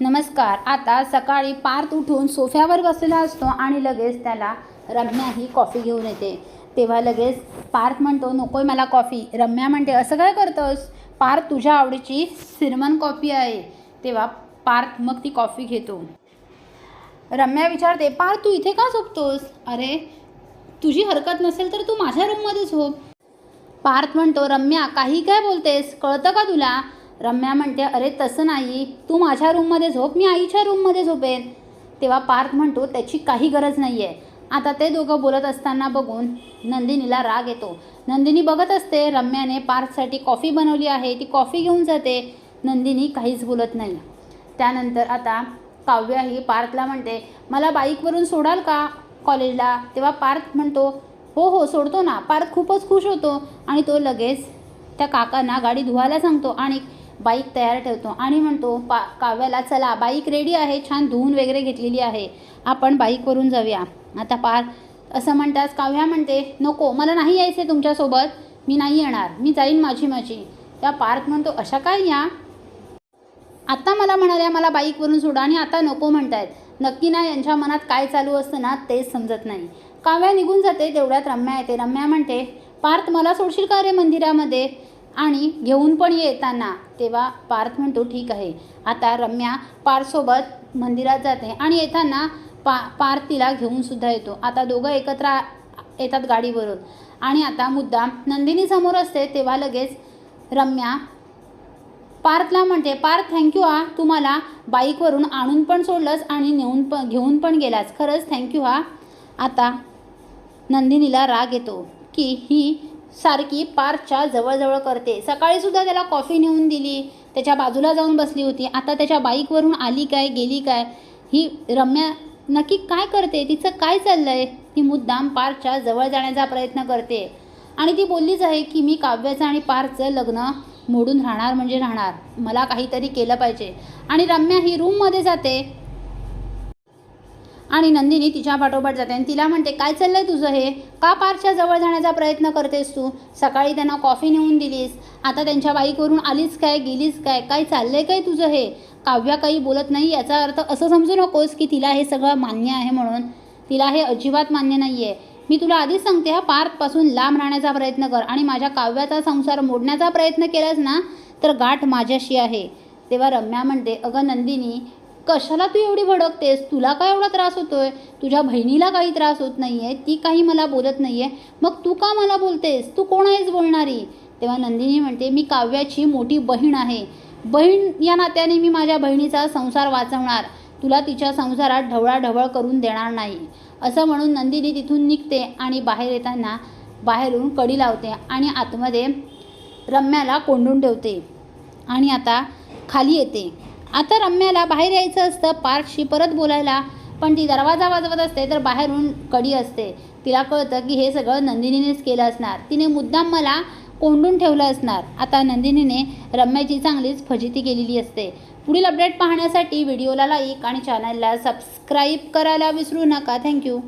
नमस्कार. आता सकाळी पार्थ उठून सोफ्यावर बसलेला असतो आणि लगेच त्याला रम्या ही कॉफी घेऊन येते. तेव्हा लगेच पार्थ म्हणतो नकोय मला कॉफी रम्या म्हणते असं काय करतोस पार्थ तुझ्या आवडीची सिरमन कॉफी आहे. तेव्हा पार्थ मग ती कॉफी घेतो. रम्या विचारते पार्थ तू इथे का झोपतोस? अरे तुझी हरकत नसेल तर तू माझ्या रूममध्ये झोप. पार्थ म्हणतो रम्या काही काय बोलतेस? कळतं का तुला? रम्या म्हणते अरे तसं नाही. तू माझ्या रूममध्ये झोप मी आईच्या रूममध्ये झोपेन. तेव्हा पार्थ म्हणतो त्याची काही गरज नाही आहे आता ते दोघं बोलत असताना बघून नंदिनीला राग येतो. नंदिनी बघत असते रम्याने पार्थसाठी कॉफी बनवली आहे ती कॉफी घेऊन जाते. नंदिनी काहीच बोलत नाही. त्यानंतर आता काव्या ही पार्थला म्हणते मला बाईकवरून सोडाल का कॉलेजला? तेव्हा पार्थ म्हणतो हो हो सोडतो ना. पार्थ खूपच खुश होतो आणि तो लगेच त्या काकांना गाडी धुवायला सांगतो आणि बाईक तयार ठेवतो. आणि म्हणतो पा काव्याला चला बाईक रेडी आहे छान धुवून वगैरे घेतलेली आहे. आपण बाईकवरून जाऊया. आता पार असं म्हणताच काव्या म्हणते नको मला नाही यायचं आहे तुमच्यासोबत. मी नाही येणार. मी जाईन माझी माझी. त्या पार्क म्हणतो अशा काय या? आत्ता मला म्हणाल्या मला बाईकवरून सोडा आणि आता नको म्हणतायत. नक्की ना यांच्या मनात काय चालू असतं ना तेच समजत नाही. काव्या निघून जाते तेवढ्यात रम्या येते. रम्या म्हणते पार्थ मला सोडशील का रे मंदिरामध्ये? आणि घेऊन पण येताना तेव्हा पार्थ म्हणतो ठीक आहे. आता रम्या पार्थसोबत मंदिरात जाते आणि येताना पा पार्थ तिला घेऊन सुद्धा येतो. आता दोघं एकत्र येतात गाडीवरून. आणि आता मुद्दाम नंदिनी समोर असते तेव्हा लगेच रम्या पार्थला म्हणते पार्थ थँक्यू हा तू मला बाईकवरून आणून पण सोडलंस आणि नेऊन पण घेऊन पण गेलास. खरंच थँक्यू हा आता नंदिनीला राग येतो की ही सारखी पार्कच्या जवळजवळ करते. सकाळीसुद्धा त्याला कॉफी नेऊन दिली. त्याच्या बाजूला जाऊन बसली होती. आता त्याच्या बाईकवरून आली काय गेली काय? ही रम्या नक्की काय करते? तिचं काय चाललं आहे ती मुद्दाम पार्कच्या जवळ जाण्याचा प्रयत्न करते. आणि ती बोललीच आहे की मी काव्याचं आणि पार्कचं लग्न मोडून राहणार म्हणजे राहणार. मला काहीतरी केलं पाहिजे. आणि रम्या ही रूममध्ये जाते. आणि नंदिनी तिच्या पाठोपाठ जाते. आणि तिला म्हणते काय चाललंय तुझं हे? का पारच्या जवळ जाण्याचा प्रयत्न करतेस तू? सकाळी त्यांना कॉफी नेऊन दिलीस. आता त्यांच्या बाईकवरून आलीस काय? गेलीस काय? काय चाललंय काय तुझं हे? काव्या काही बोलत नाही याचा अर्थ असं समजू नकोस की तिला हे सगळं मान्य आहे म्हणून. तिला हे अजिबात मान्य नाही आहे मी तुला आधीच सांगते हा पार्कपासून लांब राहण्याचा प्रयत्न कर आणि माझ्या काव्याचा संसार मोडण्याचा प्रयत्न केलास ना तर गाठ माझ्याशी आहे. तेव्हा रम्या म्हणते अगं नंदिनी कशाला तू एवढी भडकतेस? तुला काय एवढा त्रास होतोय? तुझ्या बहिणीला काही त्रास होत नाही आहे ती काही मला बोलत नाही आहे मग तू का मला बोलतेस? तू कोण आहेस बोलणारी? तेव्हा नंदिनी म्हणते मी काव्याची मोठी बहीण आहे. बहीण या नात्याने मी माझ्या बहिणीचा संसार वाचवणार. तुला तिच्या संसारात ढवळाढवळ करून देणार नाही. असं म्हणून नंदिनी तिथून निघते आणि बाहेर येताना बाहेरून कडी लावते आणि आतमध्ये रम्याला कोंडून ठेवते. आणि आता खाली येते. आता रम्याला बाहेर यायचं असतं पार्कशी परत बोलायला. पण ती दरवाजा वाजवत असते तर बाहेरून कडी असते. तिला कळतं की हे सगळं नंदिनीनेच केलं असणार. तिने मुद्दाम मला कोंडून ठेवलं असणार. आता नंदिनीने रम्याची चांगलीच फजिती केलेली असते. पुढील अपडेट पाहण्यासाठी व्हिडिओला लाईक आणि चॅनलला सबस्क्राईब करायला विसरू नका. थँक्यू